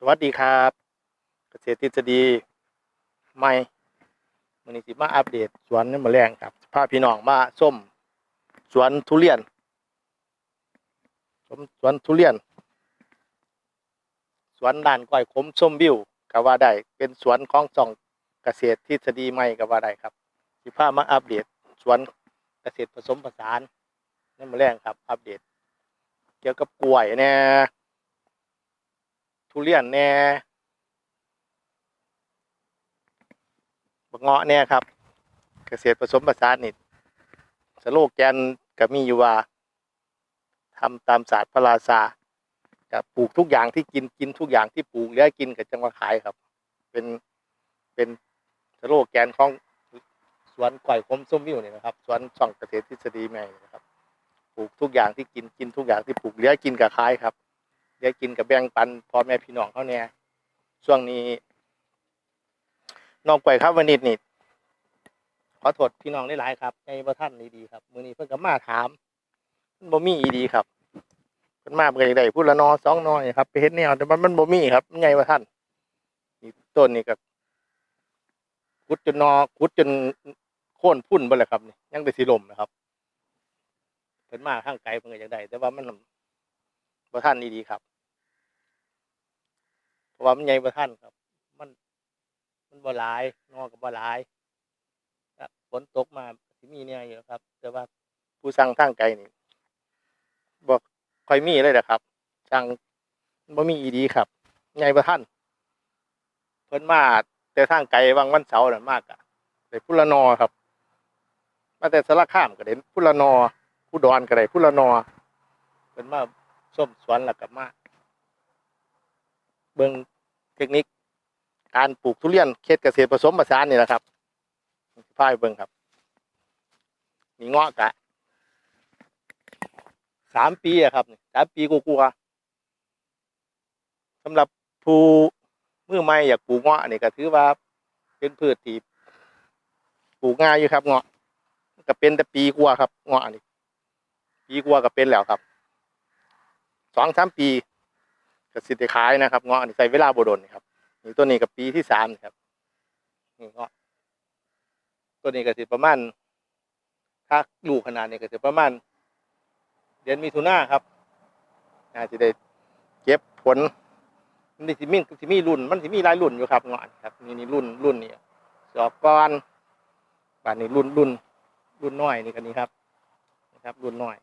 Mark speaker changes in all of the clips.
Speaker 1: สวัสดีครับ เกษตรทฤษฎีใหม่วันนี้สิมาอัปเดตสวนนี่มาแรงครับพาพี่น้องมาส้มสวนทุเรียนสวนสวนทุเรียน สวนด่านก้อยขมส้มบิวก็ว่าได้เป็นสวนของสองเกษตรทฤษฎีใหม่ก็ว่าได้ครับสิพามาอัปเดตสวนเกษตรผสมผสานนี่มาแรงครับ อัปเดต เกี่ยวกับกล้วยแน่ ทุเรียนแน่บักเงาะแน่ครับ เกษตรผสมผสานนี่สโลแกนก็มีอยู่ว่าทำตามศาสตร์พระราชาจะปลูกทุกอย่างที่กินกินทุกอย่างที่ปลูกแล้วกินกับจังหวัดขายครับ เป็นเป็นสโลแกนของสวนก่อยคมส้มวิวเนี่ยนะครับสวนช่องเกษตรทฤษฎีใหม่นะครับ ปลูกทุกอย่างที่กินกินทุกอย่างที่ปลูกเหลือกินกับขายครับ เหลือกินกับแบ่งปันพ่อแม่พี่น้องเขาเนี่ยช่วงนี้นองกล้วยครับวันนี้นี่ขอโทษพี่น้องได้หลายครับในประท่านดีๆครับมือนี้เพิ่นก็มาถามมันบ่มีอีดีครับเพิ่นมาเพิ่นก็ได้พูดละนอสองนอนี่ครับไปเฮ็ดแนวแต่มันมันบ่มีครับมันใหญ่ว่าท่านนี่ต้นนี่ก็ขุดจนนอขุดจนโค่นพุ่นไปเลยครับนี่ยังได้สิลมนะครับเพิ่นมาข้างไกลเพิ่นก็อยากได้ แต่ว่ามัน บ่ทันดีๆครับเพราะว่ามันใหญ่บ่ทันครับ มัน มันบ่หลายนอก็บ่หลายฝนตกมาสิมีเนี่ยอยู่ครับ แต่ว่าผู้สั่งทางไกลนี่บ่ค่อยมีเลยนะครับสั่งบ่มีอีดีครับใหญ่บ่ทันเพิ่นมาแต่ทางไกลวังวันเสาร์น่ะมากอะได้พุละนอครับมาแต่สารคามก็ได้พุละนอผู้ดอนก็ได้ผู้ละนอเป็นมา ส้มสวนแล้วก็มาเบิ่งเทคนิค การปลูกทุเรียนเขตเกษตรผสมผสานนี่แหละครับพายเบิ่งครับ มีเงาะกะสามปีอะครับสามปีกูกลัวสำหรับผู้มือใหม่อยากปลูกเงาะนี่ก็ถือว่าเป็นพืชที่ปลูกง่ายอยู่ครับเงาะก็เป็นแต่ปีกว่าครับเงาะนี่ปีกว่าก็เป็นแล้วครับ สองสามปีก็สิได้ขายนะครับเงาะนี่ใส่เวลาบดนครับนี่ตัวนี้กับปีที่สามนะครับนี่เงาะตัวนี้ก็สิประมาณ ถ้าลูกขนาดนี้ก็สิประมาณ เดือนมิถุนาครับน่าจะได้เก็บผลมันสิมีสิมีรุ่น มันสิมีหลายรุ่นอยู่ครับเงาะนี่ครับนี่นี่รุ่นรุ่นนี่สอบก้อนบานนี้รุ่นรุ่นรุ่นน้อยนี่กันนี้ครับนะครับ รุ่นน้อย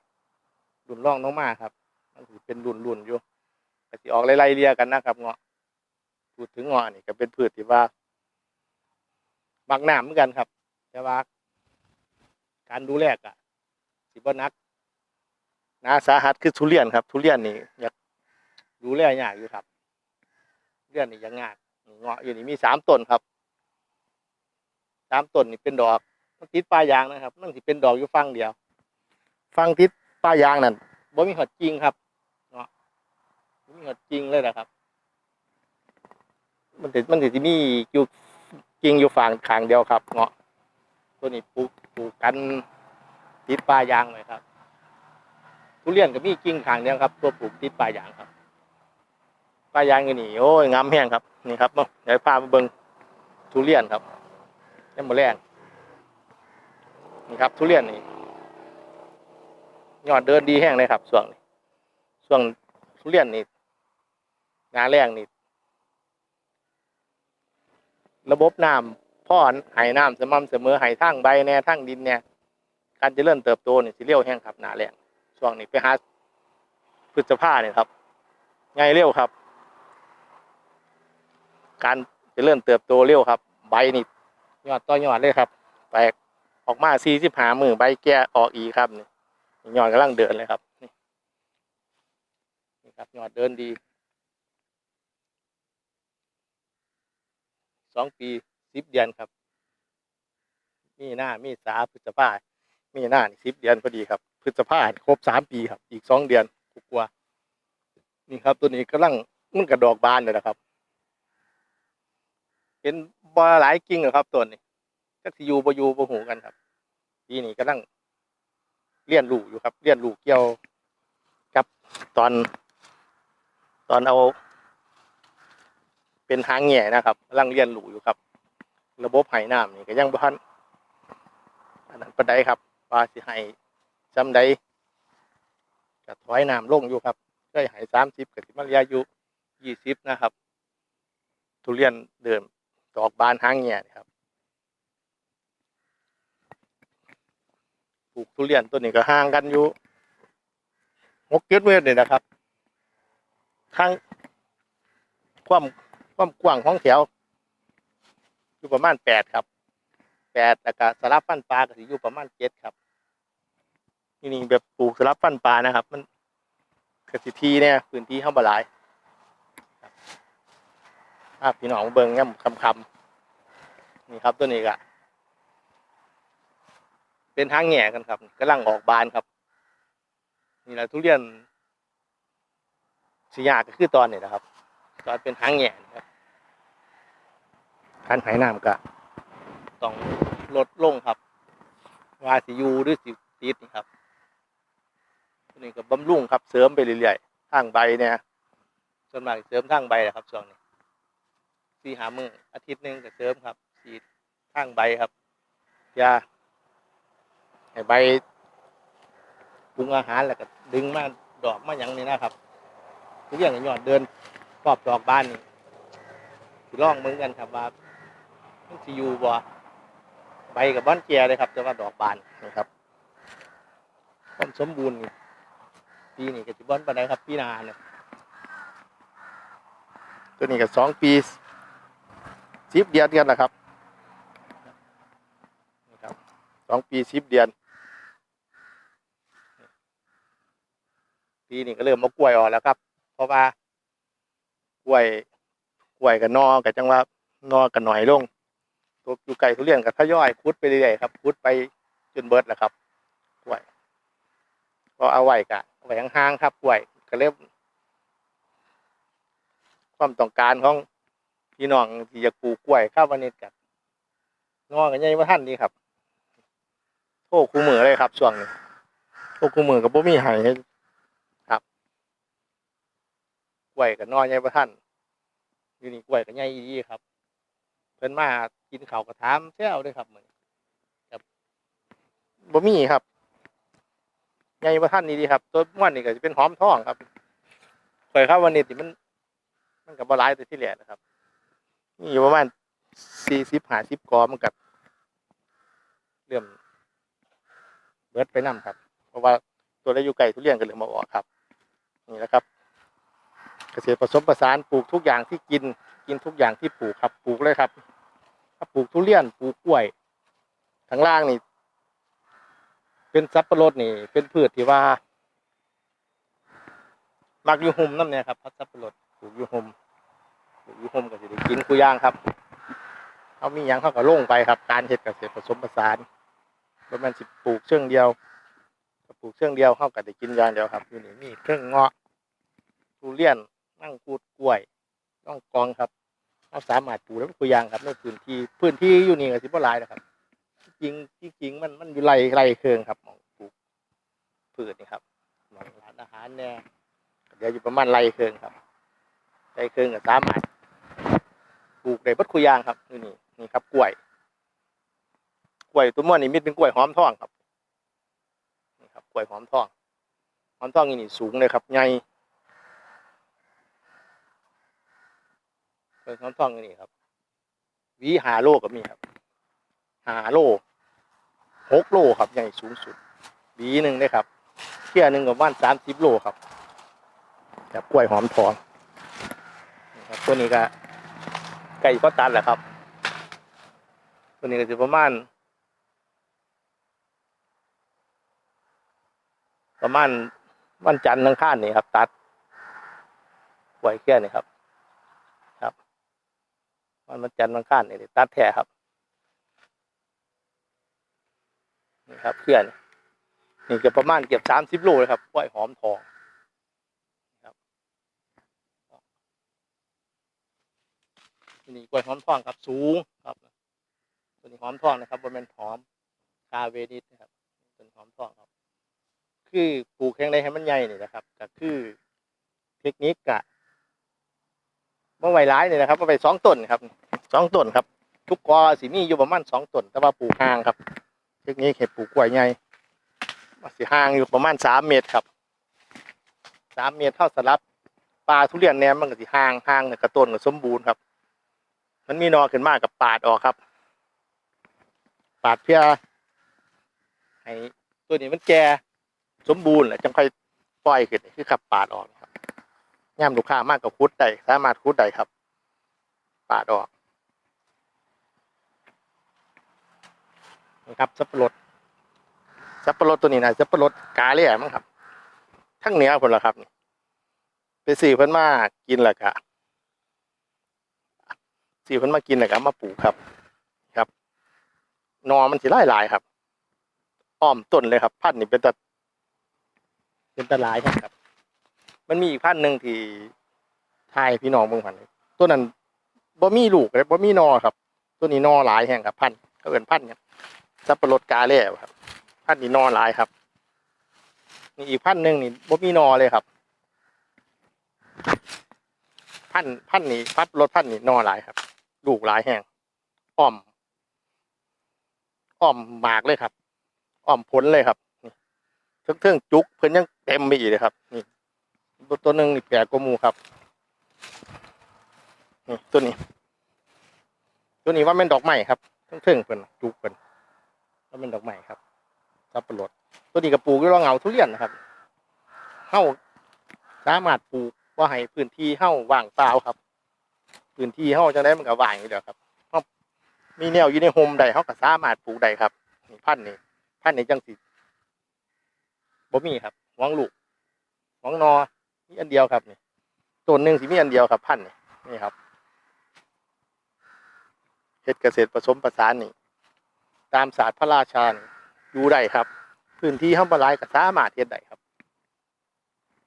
Speaker 1: รุ่นร่องน้องมาครับ มันถือเป็นรุ่นรุ่นอยู่ก็สิออกไล่ๆเรียกันนะครับเงาะพูดถึงเงาะนี่ก็เป็นพืชที่ว่ามักน้ำเหมือนกันครับ แต่ว่า การดูแลกะสิบ่นักนาสาหัสคือทุเรียนครับ ทุเรียนนี่อยากดูแลยากอยู่ครับเรียนนี่ยังยากเงาะอยู่นี่มีสามต้นครับสามต้นนี่เป็นดอกมันติดปลายยางนะครับ มันสิเป็นดอกอยู่ฟังเดียว ฟังติดปลายยางนั่นบ่มีหอดจริงครับ มีหอดจริงเลยนะครับ มันติดมันติดที่มีอยู่จริงอยู่ฝั่งขางเดียวครับ เงาะตัวนี้ปลูกปลูกกันติดปลายางเลยครับทุเรียนก็มีกิ่งขางเดียวครับ ตัวปลูกติดปลายางครับปลายางอยู่นี่โอ้ยงามแห้งครับนี่ครับมาเดี๋ยวพามาเบิ่งทุเรียนครับยังมาแรงนี่ครับ ทุเรียนนี่ยอดเดินดีแห้งเลยครับช่วนี้ช่วงทุเรียนนี่ งานแรงนี่ระบบน้ำพ่อไหน้ำสม่ำเสมอไหทั้งใบแน่ทั้งดินเนี่ยการเจริญเติบโตนี่สิเร็วแห้งครับหนาแรงช่วงนี้ไปหาพฤษภาเนี่ยครับไงเร็วครับ การเจริญเติบโตเร็วครับ ใบนี่ยอดต่อยอดเลยครับแตกออกมาสี่สิบหามือใบแก่ออกอีกครับนี่ยอดกำลังเดินเลยครับนี่นี่ครับยอดเดินดี สองปีสิบเดือนครับ มีหน้ามีสาพฤษภามีหน้าสิบเดือนพอดีครับ พฤษภาครบสามปีครับ อีกสองเดือนกว่าๆนี่ครับ ตัวนี้กำลังมันกระดอกบานเลยนะครับเป็นบาหลายกิ่งอะครับตัวนี้จักสิอยู่บ่อยู่บ่หูกันครับปีนี้กำลังเรียนรู้อยู่ครับเรียนรู้เกี่ยวกับตอน ตอนเอา เป็นทางแง่นะครับกำลังเรียนรู้อยู่ครับ ระบบไหน้ำนี่ก็ยังบ่ทันอันนั้นปานใดครับว่าสิให้จำใดก็ถอยน้ำลงอยู่ครับเคยให้สามสิบก็สิมาเหลียอยู่ยี่สิบนะครับ ทุเรียนเดิมดอกบานหางแง่ครับปลูกทุเรียนตัวนี้ก็ห่างกันอยู่หกเจ็ดเมตรนี่นะครับทางความ ความกว้างของแถว อยู่ประมาณแปดครับแปดแล้วก็สลับฟันปลาก็สิอยู่ประมาณเจ็ดครับนี่นี่แบบปลูกสลับฟันปลานะครับ มันกสิทีเนี่ยพื้นที่เข้ามบหลายภาพพี่น้องเบิ่งย่ำคำคำนี่ครับตัวนี้ก็เป็นทางแง่กันครับกำลังออกบานครับ นี่แหละทุเรียนสียากก็คือตอนนี้นะครับ ตอนเป็นทางแง่นะครับการไหน้ำก็ต้องลดลงครับวาสิยูหรือสิติดนี่ครับนี้ก็บำรุงครับเสริมไปเรื่อยๆทางใบเนี่ยส่วนมากเสริมทางใบแหละครับช่วงนี้สี่หามืออาทิตย์หนึ่งก็เสริมครับสีทางใบครับยาให้ใบปรุงอาหารแล้วก็ดึงมาดอกมาอย่างนี้นะครับทุกอย่างยอดเดิน รอบดอกบ้านนี่สิลองมึงกันครับว่ามันสิอยู่บ่ใบกับบ้านแก่เลยครับ แต่ว่าดอกบานนะครับความสมบูรณ์นี่ปีนี้ก็สิบ้านปานใดครับปีหนาเนี่ยตัวนี้ก็สองปีสิบเดือนกันนะครับนี่ครับสองปีสิบเดือน ปีนี้ก็เริ่มมากล้วยออกแล้วครับ เพราะว่า กล้วยกล้วยกับนอกับจังว่านอกับหน่อยลงตัวอยู่ไก่ทุเรียนกับทยอยคุดไปเรื่อยๆครับคุดไปจนเบิดแหละครับกล้วยก็เอาไว้กะเอาไว้ห่างๆครับกล้วยก็เริ่มความต้องการของพี่น้องที่อยากปลูกกล้วยข้าววันนี้กับนอกันใหญ่ว่าท่านนี่ครับโทษคู่มือเลยครับช่วงนี้โทษคู่มือกับบ่มีห้ครับ กล้วยกับนอใหญ่ว่าท่านอยู่นี่กล้วยกับใหญ่ดีครับ เพิ่นมากินข้าวกระทามแซวด้วยครับเหมือนครับบ่มีครับใหญ่บ่ท่านนี่ดีครับ ตัวม้วนนี่ก็จะเป็นหอมทองครับข่อยครับวันนี้ที่มัน มันก็บ่หลายแต่ที่แหลนะครับนี่อยู่ประมาณสี่สิบห้าสิบกอมันกับเริ่มเบิดไปนํครับ เพราะว่าตัวได้อยู่ไกลทุเรียนก็เลยมาออกครับ นี่แหละครับ เกษตรผสมผสานปลูกทุกอย่างที่กินกินทุกอย่างที่ปลูกครับปลูกเลยครับถ้าปลูกทุเรียนปลูกกล้วยทางล่างนี่ เป็นสับปะรดนี่ เป็นพืชที่ว่า มักยูห่มน้ำเนี่ยครับพัดสับปะรดปลูกยูห่มปลูกยูห่มก็จะได้กินคุย่างครับเขามีหยังเขาก็ลงไปครับ การเฮ็ดเกษตรผสมผสานประมาณสิบปลูกเชิงเดียวปลูกเชิงเดียวเขาก็ได้กินอย่างเดียวครับอยู่นี่มีเครื่องเงาะทุเรียน นั่งกูดกล้วยต้องกองครับเราสามารถปลูกได้ตัวอย่างครับในพื้นที่พื้นที่อยู่นี่ก็สิบ่หลายนะครับจริงจริงจริงมันมันอยู่ไรไรเคืองครับมองปลูกพืชนี่ครับมองร้านอาหารเนี่ยเดี๋ยวอยู่ประมาณไรเคืองครับไรเคืองก็สามารถปลูกได้เบัดคุยางครับนี่นี่นี่ครับกล้วยกล้วยตัวม้วนนี่มิดเป็นกล้วยหอมทองครับนี่ครับกล้วยหอมทองหอมทองนี่นี่สูงเลยครับใหญ่ เป็นท้องท่องนี่ครับวีหาโลก็มีครับ หาโลหกโลครับใหญ่สูงสุดวีหนึ่งได้ครับเที่ยหนึ่งกับว่านสามสิบโลครับแบบกล้วยหอมทองครับตัวนี้ก็ไก่ก็ตันแหละครับ ตัวนี้ก็จะประมาณ ประมาณวันจันทร์อังคารนี่ครับ ตัดกล้วยแค่นี้ครับ มันมันจันทร์มันข้านนี่ตัดแท้ครับนี่ครับเพื่อนนี่ก็ประมาณเกือบสามสิบโลเลยครับกล้วยหอมทองครับนี่กล้วยหอมทองครับสูงครับตัวนี้หอมทองนะครับบนเป็นหอมคาเวนิสนะครับเป็นหอมทองครับ คือปลูกแข็งไรให้มันใหญ่นี่นะครับก็คือ เทคนิคกะ มื่อไวร้ายเนี่ยนะครับเอาไปสองต้นครับสองต้นครับ ทุกกอสีมีอยู่ประมาณสองต้นแต่ว่าปลูกห่างครับเทคนิคเห็ดปลูกกล้วยใหญ่สีห่างอยู่ประมาณสามเมตรครับสามเมตรเท่าสลับปลาทุเรียนแนมมันก็สีห่างห่างเนี่ยกระต้นก็สมบูรณ์ครับ มันมีนอขึ้นมากกับปาดออกครับ ปาดเพื่อให้ตัวนี้มันแก่สมบูรณ์แหละจังค่อยปล่อยขึ้นคือขับปาดออก ย่ามลูกค้ามากกับคุดได้สามารถคุดได้ครับ ปาดออกนะครับสับปะรดสับปะรดตัวนี้นะสับปะรดกาเล่มั้งครับ ทั้งเหนือคนละครับไปซื้อเพิ่นมากินแหละกะซื้อเพิ่นมากินแหละกะมาปลูกครับ ครับนอมันสิหลายหลายครับอ้อมต้นเลยครับ พันนี่เป็นตะเป็นตะลายครับ มันมีอีกพันหนึ่งที่ทายพี่น้องเมืองพันตัวนั้นบ่มีลูกเลยบ่มีนอครับ ตัวนี้นอหลายแห่งครับพันเขาเอิ้นพันเนี่ยสับปะรดกาเล่ครับ พันนี้นอหลายครับนี่อีกพันหนึ่งนี่บ่มีนอเลยครับ พันพันนี้พัดรถพันนี้นอหลายครับ ลูกหลายแห่งอ้อมอ้อมหมากเลยครับอ้อมผลเลยครับนี่เทิงๆจุกเพิ่นยังเต็มไปอีกเลยครับ นี่ ตัวตัวหนึ่งนี่แปลกกว่าหมูครับนี่ตัวนี้ ตัวนี้ว่าเป็นดอกไม้ครับเทิงๆเพิ่นจุกเพิ่นว่าเป็นดอกไม้ครับสับปะรดตัวนี้ก็ปลูกอยู่รองเงาทุเรียนนะครับเฮ้าสามารถปลูกว่าให้พื้นที่เฮ้าว่างเปล่าครับ พื้นที่เฮ้าจังได้มันก็ว่างอยู่แล้วครับมีแนวอยู่ในโฮมใดเขาก็สามารถปลูกได้ครับนี่พันนี่พันนี่จังสิบ่มีครับหวังลูกหวังนอ มีอันเดียวครับนี่ต้นหนึ่งสิมีอันเดียวครับพันนี่นี่ครับเฮ็ดเกษตรผสมผสานนี่ ตามศาสตร์พระราชานี่อยู่ได้ครับ พื้นที่เฮาบ่หลายก็สามารถเฮ็ดได้ครับ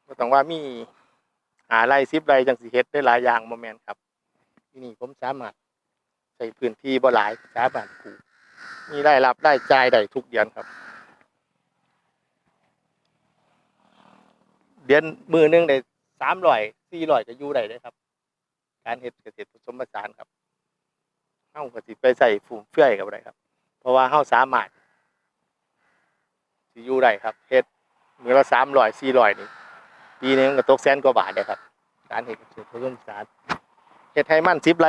Speaker 1: บ่ต้องว่ามีหาไรซิบไรจังสิเฮ็ดได้หลายอย่างบ่แมนครับที่นี่ผมสามารถใส่พื้นที่บ่หลายสามารถปลูกมีได้รับได้จ่ายได้ทุกเดือนครับ เดือนมือหนึงได้สามร้อยสี่ร้อยก็อยู่ได้เลยครับ การเฮ็ดเกษตรผสมผสานครับเฮาก็สิไปใส่ฟุ่มเฟือยกับอะไรครับ เพราะว่าเฮาสามารถสิอยู่ได้ครับเฮ็ดมือละสามร้อยสี่ร้อยนี่ปีหนึงก็ตกแสนกว่าบาทเลยครับ การเฮ็ดเกษตรผสมผสานเฮ็ดให้มันสิบไร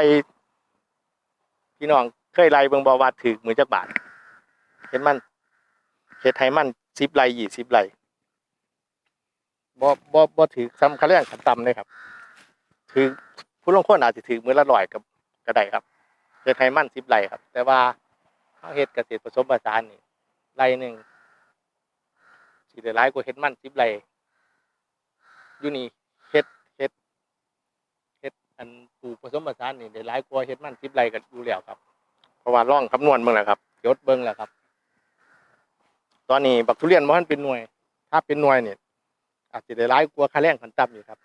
Speaker 1: พี่น้องเคยไลเบิ่งบ่ว่าถือมือจักบาทเห็นมันเฮ็ดให้มันสิบไรยี่สิบไร บ่บ่บ่ถือซ้ำคะแนนขั้นต่ำเลยครับ ถือผู้ลงคนอาจจะถือมือละร้อยกับก็ไดครับเฮ็ดให้มันสิบไร่ครับ แต่ว่าเฮาเฮ็ดเกษตรผสมผสานนี่ไร่หนึ่งสิได้หลายกว่าเฮ็ดมันสิบไร่อยู่นี่เฮ็ดเฮ็ดเฮ็ดอันปลูกผสมผสานนี่ได้หลายกว่าเฮ็ดมันสิบไร่ก็อยู่แล้วครับ เพราะว่าร่องคำนวณเบิ่งแล้วครับยศเบิ่งแล้วครับ ตอนนี้บักทุเรียนบ่ทันเป็นหน่วย ถ้าเป็นหน่วยเนี่ย อาจจะได้หลายกว่าค่าแรงขันต่ำอยู่ครับ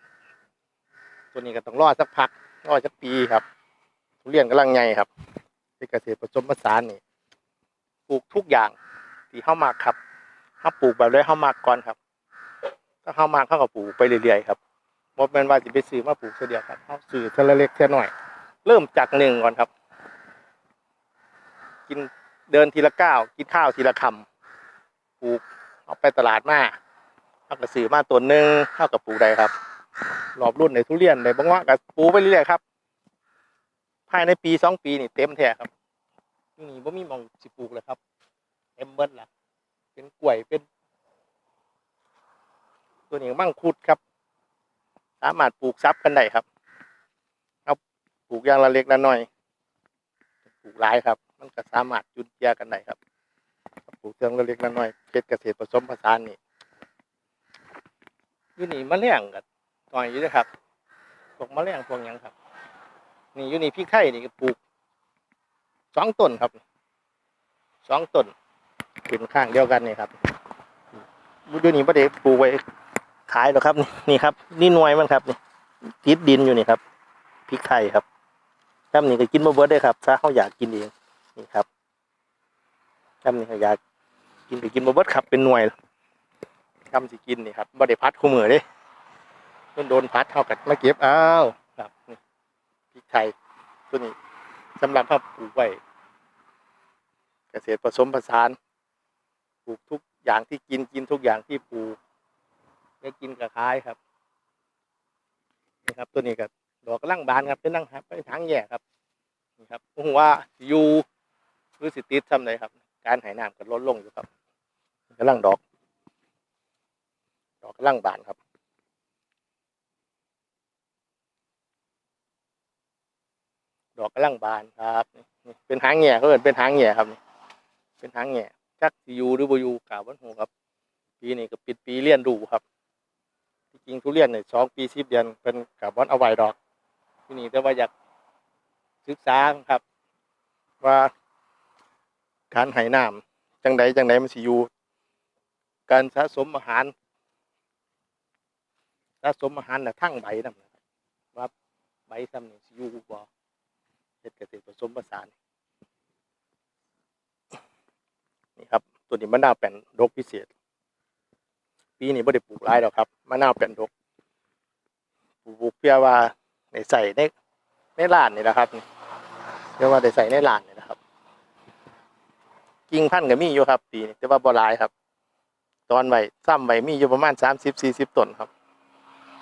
Speaker 1: ตัวนี้ก็ต้องรอสักพักรอสักปีครับ ทุเรียนกำลังใหญ่ครับเป็นเกษตรผสมผสานนี่ปลูกทุกอย่างที่เข้ามาครับถ้าปลูกแบบได้เข้ามาก่อนครับ ถ้าเข้ามาเข้ากับปลูกไปเรื่อยๆครับบ่แมนว่าสิไปซื้อมาปลูกเสียเดียวครับเฮาซื้อเทอลเล็กเทอละน้อย เริ่มจากหนึ่งก่อนครับ กินเดินทีละก้าวกินข้าวทีละคำปลูกเอาไปตลาดมา เอากระสือมาตัวหนึ่งเข้ากับปลูกได้ครับรอบรุ่นในทุเรียนในบางว่ากับปลูกไปเรื่อยๆครับ ภายในปีสองปีนี่เต็มแท้ครับนี่บ่มีหมองสิปลูกเลยครับเต็มเบิดละเป็นกล้วยเป็น ตัวนี้มั่งคุดครับ สามารถปลูกซับกันได้ครับเอาปลูกอย่างละเล็กละน้อยปลูกหลายครับ มันก็สามารถจุนเจือกันได้ครับปลูกเชิงเล็กๆน้อยเกษตรเกษตรผสมผสานนี่ อยู่นี่มะเร็งกับต่อยอยู่ด้วยครับพวกมะเร็งพวกยังครับ นี่อยู่นี่พริกไทยนี่ก็ปลูกสองต้นครับสองต้นขึ้นข้างเดียวกันนี่ครับอยู่นี่ประเดี๋ยวปลูกไว้ขายหรอครับ นี่ครับ นี่หน่วยมันครับนี่ติดดินอยู่นี่ครับพริกไทยครับครับนี่ก็กินบ่เบิดได้ครับ ถ้าเขาอยากกินเองนี่ครับครับนี่ก็อยากกินก็กินบ่เบิดครับเป็นหน่วย คำสิกินนี่ครับบ่ได้พัดคู่มือเด้โดนโดนพัดเท่ากับมาเก็บอ้าวครับนี่พริกไทยตัวนี้สำหรับเราปลูกไว้เกษตรผสมผสานปลูกทุกอย่างที่กินกินทุกอย่างที่ปลูกได้กินกับขายครับนี่ครับตัวนี้ก็ดอกกำลังบานครับเป็นนั่งครับเป็นทางแย่ครับนี่ครับผมว่าอยู่หรือสิติดทำไรครับ การไหน้ำก็ลดลงอยู่ครับกำลังดอก ดอกกำลังบานครับดอกกำลังบานครับ เป็นหางแง่เขาเอินเป็นหางแง่ครับนี่เป็นหางแง่จักยูหรือบยูกาวันหูครับ ปีนี้ก็ปิดปีเรียนดูครับที่จริงทุเรียนเนี่ยสองปีสิบเดือนเป็นกับวันเอาไว้ดอกทีนี้แต่ว่าอยากศึกษาครับ ว่าการไหน้ำจังใดจังใดมันสิอยู่การสะสมอาหาร สะสมอาหารน่ะทั้งใบนั่นนะครับว่าใบซ้ำนี่อยู่บ่เฮ็ดเกษตรผสมผสานนี่ครับตัวนี้มะนาวแป่นดกพิเศษ ปีนี้บ่ได้ปลูกหลายดอกครับมะนาวแป่นดกปลูกเพื่อว่าได้ใส่ในในร้านนี่นะครับเรียกว่าได้ใส่ในร้านนี่นะครับ กิ่งพันธุ์ก็มีอยู่ครับ ปีนี้แต่ว่าบ่หลายครับ ตอนใบซ้ำใบมีอยู่ประมาณสามสิบสี่สิบต้นครับ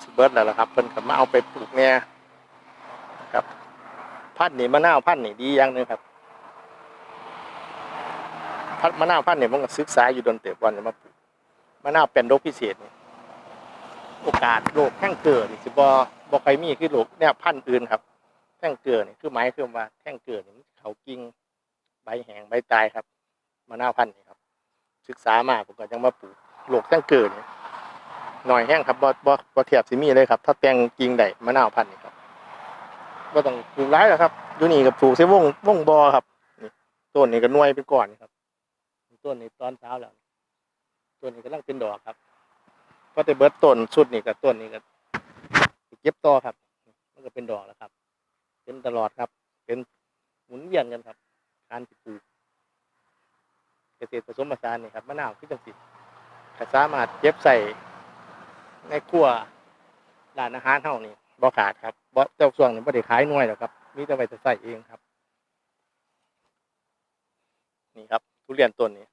Speaker 1: สเบิร์ดแล้วล่ะครับเพิ่นก็มาเอาไปปลูกเนี่ยครับพันธุ์นี่มะนาวพันธุ์นี่ดีอย่างหนึงครับพันธุ์มะนาวพันธุ์นี่ผมก็ศึกษาอยู่โดนเติบวันจะมาปลูกมะนาวเป็นโรคพิเศษนี่โอกาสโรคแท่งเกิดนี่สิบ่บ่ใครมีคือโรคเนี่ยพันธุ์อื่นครับ แท่งเกิดนี่คือหมายคือว่าแท่งเกิดนี่เขากิ่งใบแห้งใบตายครับมะนาวพันธุ์นี่ครับ ศึกษามาผมก็ยังมาปลูกโรคแท่งเกิดนี่ หน่อยแห้งครับบ่บ่บ่เทียบสิมีเลยครับ ถ้าแต่งกิ่งได้มะนาวพันธุ์นี่ครับบ่ต้องปลูกหลายหรอกครับอยู่นี่ก็ปลูกใส่วงวงบ่อครับนี่ต้นนี้ก็หน่วยเป็นก่อนนี่ครับต้นนี้ตอนเช้าแล้วต้นนี้กำลังเป็นดอกครับก็แต่เบิดต้นชุดนี่กับต้นนี้ก็เก็บต่อครับ มันก็เป็นดอกแล้วครับ เป็นตลอดครับ เป็นหมุนเวียนกันครับ การปลูกเกษตรผสมผสานนี่ครับมะนาวคือจังสิก็สามารถเก็บใส่ ในครัวร้านอาหารเท่านี่บ่ขาดครับบ่เจ้าส่วนนี่บ่ได้ขายหน่วยหรอกครับ มีแต่ไว้จะใส่เองครับ นี่ครับ ทุเรียนต้นนี้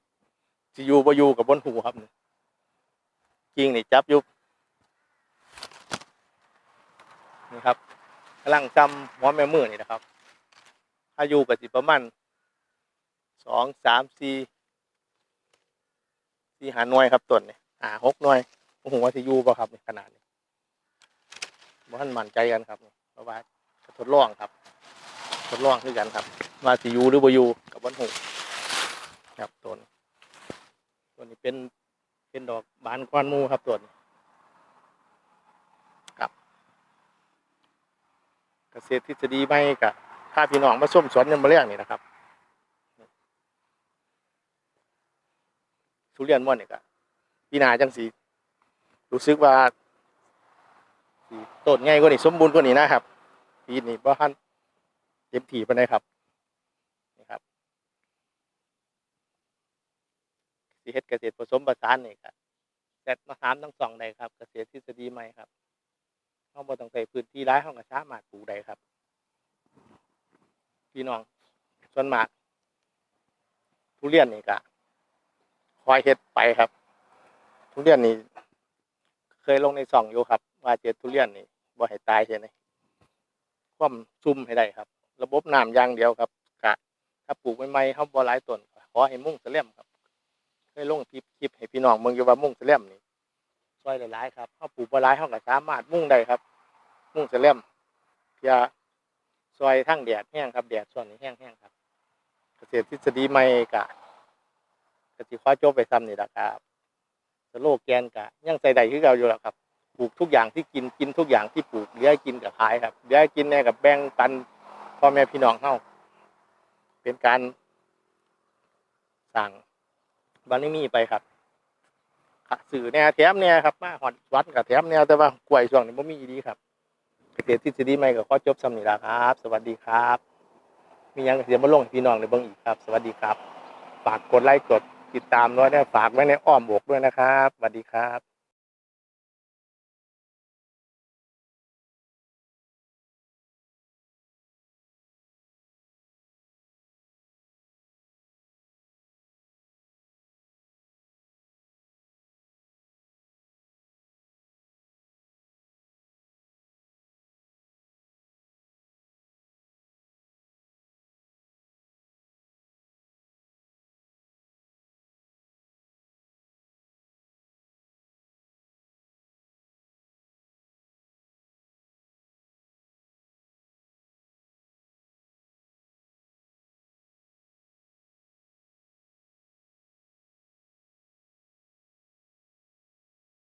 Speaker 1: สิอยู่บ่อยู่กับบนหูครับนี่กิ่งนี่จับยู่นี่ครับกำลังจำหัวแม่มือนี่นะครับอายุก็สิประมาณสองสามสี่สี่หาหน่วยครับต้นนี่หาหกหน่วย โอ้โหว่าสิอยู่ป่ะครับขนาดนี้บ่ทันมั่นใจกันครับนี่เพราะว่าทดลองครับทดลองคือกันครับ ว่าสิอยู่หรือบ่อยูกับบนหูครับต้นต้นนี้เป็นเป็นดอกบานก้อนมูครับต้นครับเกษตรทฤษฎีใหม่กับถ้าพี่น้องมาส้มสวนยังมาเรียงนี่นะครับทุเรียนม่อนนี่ก็ปีนาจังสี รู้สึกว่าต้นใหญ่กว่านี้สมบูรณ์กว่านี้นะครับปีนี้บ่ทันเต็มที่ไปานใดครับนี่ครับสิเฮ็ดเกษตรผสมผสานนี่ครับแต่มาถามทั้งสองได้ครับ เกษตรทฤษฎีใหม่ครับเฮาบ่ต้องใช้พื้นที่หลายเฮาก็สามารถปลูกได้ครับพี่น้องส่วนมากทุเรียนนี่ก็คอยเฮ็ดไปครับ ทุเรียนนี่ เคยลงในช่องอยู่ครับ ว่าเจ็ดทุเรียนนี่บ่ให้ตายใช่ไหมความซุ่มให้ได้ครับ ระบบน้ำย่างเดียวครับกะถ้าปลูกใหม่ๆเฮาบ่หลายต้นขอให้มุ่งแสลี่ยมครับ เคยลงคลิปคลิปให้พี่น้องเมืองอยู่ว่ามุ่งแสลี่ยมนี่ซอยหลายๆครับเขาปลูกปลายเขาก็สามารถมุ่งได้ครับ มุ่งแสลมเพื่อซอยทั้งแดดแห้งครับแดดส่วนนี้แห้งๆครับ เกษตรทฤษฎีใหม่กะกะสิขอจบไปซ้ำนี่ละครับ สโลแกนกะยังใส่ได้คือเก่าอยู่แล้วครับปลูกทุกอย่างที่กินกินทุกอย่างที่ปลูกเหลือกินกับขายครับเหลือกินแน่กับแบ่งปันพ่อแม่พี่น้องเฮาเป็นการสั่งบานนี้มีไปครับสื่อแนวแถมเนี่ครับมาหอดวัดกับแถมเนี่แต่ว่ากล้วยช่วงนี้ไม่มีดีครับเกษตรทฤษฎีใหม่ก็ขอจบสำนีละครับ สวัสดีครับ มียังเสียมาลงพี่น้องในเบื้องอีกครับ สวัสดีครับ ฝากกดไลค์กด ติดตามด้วยนะฝากไว้ในอ้อมอกด้วยนะครับสวัสดีครับ